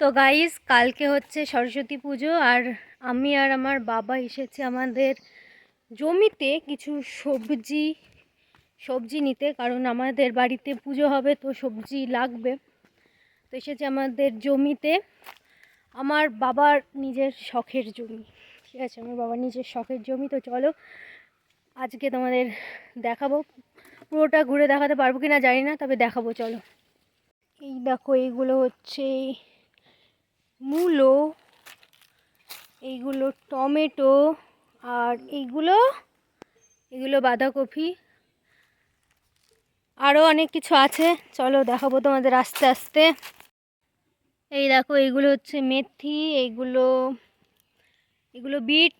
তো গাইস কালকে হচ্ছে সরস্বতী পুজো আর আমি আর আমার বাবা এসেছে আমাদের জমিতে কিছু সবজি সবজি নিতে কারণ আমাদের বাড়িতে পুজো হবে তো সবজি লাগবে। তো এসেছে আমাদের জমিতে। আমার বাবার নিজের শখের জমি। ঠিক আছে, আমার বাবার নিজের শখের জমি। তো চলো আজকে তোমাদের দেখাবো। পুরোটা ঘুরে দেখাতে পারব কি না জানি না, তবে দেখাবো, চলো। এই দেখো, এইগুলো হচ্ছে মূলো, এইগুলো টমেটো, আর এইগুলো এগুলো বাঁধাকপি। আরও অনেক কিছু আছে। চলো দেখাবো তোমাদের আস্তে আস্তে। এই দেখো, এইগুলো হচ্ছে মেথি, এইগুলো এগুলো বিট,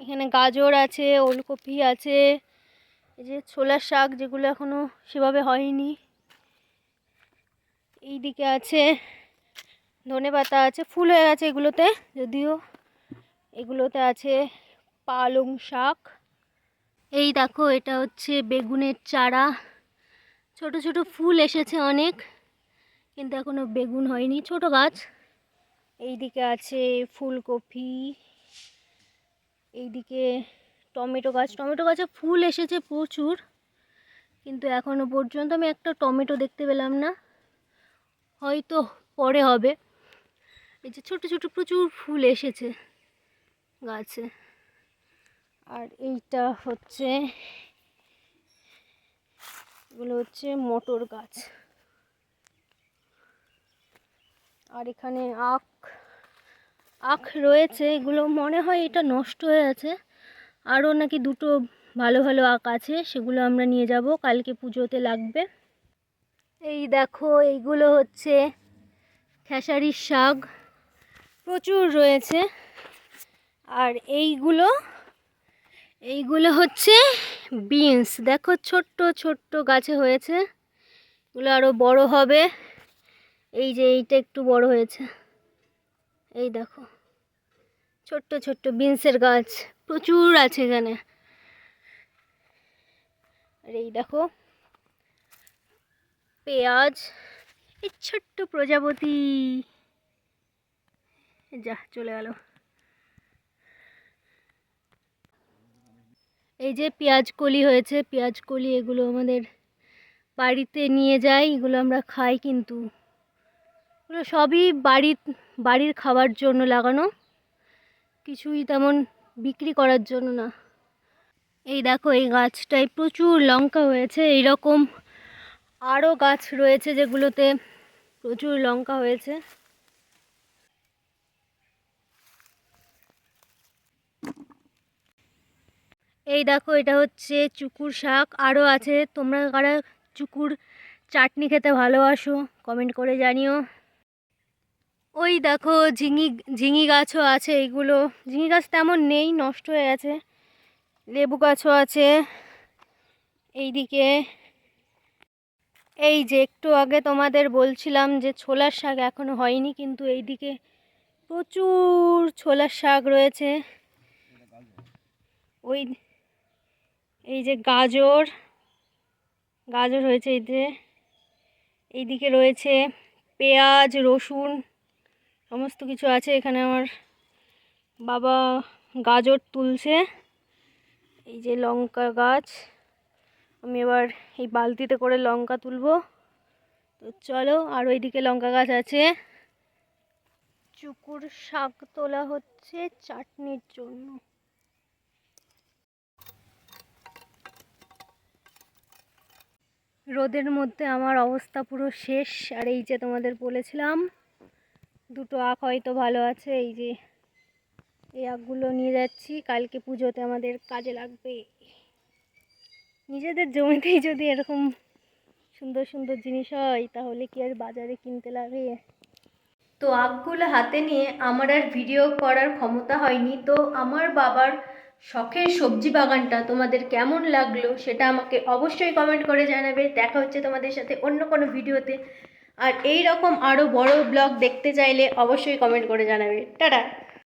এখানে গাজর আছে, ওলকপি আছে, এই যে ছোলার শাক যেগুলো এখনও সেভাবে হয়নি। এই দিকে আছে ধনে পাতা আছে, ফুল হয়ে গেছে এগুলোতে, যদিও এগুলোতে আছে পালং শাক। এই দেখো, এটা হচ্ছে বেগুনের চারা। ছোট ছোট ফুল এসেছে অনেক, কিন্তু এখনও বেগুন হয়নি। ছোট গাছ। এই দিকে আছে ফুলকপি। এইদিকে টমেটো গাছ। টমেটো গাছে ফুল এসেছে প্রচুর, কিন্তু এখনও পর্যন্ত আমি একটা টমেটো দেখতে পেলাম না। হয়তো পরে হবে। এই যে ছোটো ছোটো প্রচুর ফুল এসেছে গাছে। আর এইটা হচ্ছে, এগুলো হচ্ছে মটর গাছ। আর এখানে আখ আখ রয়েছে, এগুলো মনে হয় এটা নষ্ট হয়ে আছে। আরও নাকি দুটো ভালো ভালো আখ আছে, সেগুলো আমরা নিয়ে যাব, কালকে পুজোতে লাগবে। এই দেখো, এইগুলো হচ্ছে খেসারির শাক। প্রচুর রয়েছে। আর এইগুলো এইগুলো হচ্ছে বিনস দেখো ছোট্ট ছোট্ট গাছে হয়েছে। এগুলো আরও বড় হবে। এই যে এইটা একটু বড় হয়েছে। এই দেখো, ছোট্ট ছোট্ট বিনসের গাছ প্রচুর আছে এখানে। আর এই দেখো, পেঁয়াজ, এই ছোট্ট প্রজাপতি। যা, চলে গেল। এই যে পেঁয়াজ কলি হয়েছে, পেঁয়াজ কলি এগুলো আমাদের বাড়িতে নিয়ে যাই, এগুলো আমরা খাই কিন্তু। এগুলো সবই বাড়ির বাড়ির খাবার জন্য লাগানো। কিছুই তেমন বিক্রি করার জন্য না। এই দেখো, এই গাছটায় প্রচুর লঙ্কা হয়েছে। এই রকম আরও গাছ রয়েছে যেগুলোতে প্রচুর লঙ্কা হয়েছে। এই দেখো, এটা হচ্ছে চুকুর শাক। আরও আছে, তোমরা কারা চুকুর চাটনি খেতে ভালোবাসো কমেন্ট করে জানিও। ওই দেখো, ঝিঙি ঝিঙি গাছও আছে এইগুলো ঝিঙি গাছ তেমন নেই, নষ্ট হয়ে গেছে। লেবু গাছও আছে এইদিকে। এই যে একটু আগে তোমাদের বলছিলাম যে ছোলার শাক এখনও হয়নি, কিন্তু এইদিকে প্রচুর ছোলার শাক রয়েছে। ওই এই যে গাজর গাজর হয়েছে এই যে, এইদিকে রয়েছে পেঁয়াজ, রসুন, সমস্ত কিছু আছে এখানে আমার বাবা গাজর তুলছে। এই যে লঙ্কা গাছ, আমি এবার এই বালতিতে করে লঙ্কা তুলবো। তো চলো, আর ওইদিকে লঙ্কা গাছ আছে। চুকুর শাক তোলা হচ্ছে চাটনির জন্য। রোদের মধ্যে আমার অবস্থা পুরো শেষ। আর এই যে তোমাদের বলেছিলাম, দুটো আখ হয়তো ভালো আছে, এই যে এই আখগুলো নিয়ে যাচ্ছি। কালকে পুজোতে আমাদের কাজে লাগবে। নিজেদের জমিতেই যদি এরকম সুন্দর সুন্দর জিনিস হয়, তাহলে কি আর বাজারে কিনতে লাগে? তো আখগুলো হাতে নিয়ে আমার আর ভিডিও করার ক্ষমতা হয়নি। তো আমার বাবার শখের সবজি বাগানটা তোমাদের কেমন লাগল সেটা আমাকে অবশ্যই কমেন্ট করে জানাবে। দেখা হচ্ছে তোমাদের সাথে অন্য কোনো ভিডিওতে। আর এই রকম আরও বড় ব্লগ দেখতে চাইলে অবশ্যই কমেন্ট করে জানাবে। টাটা!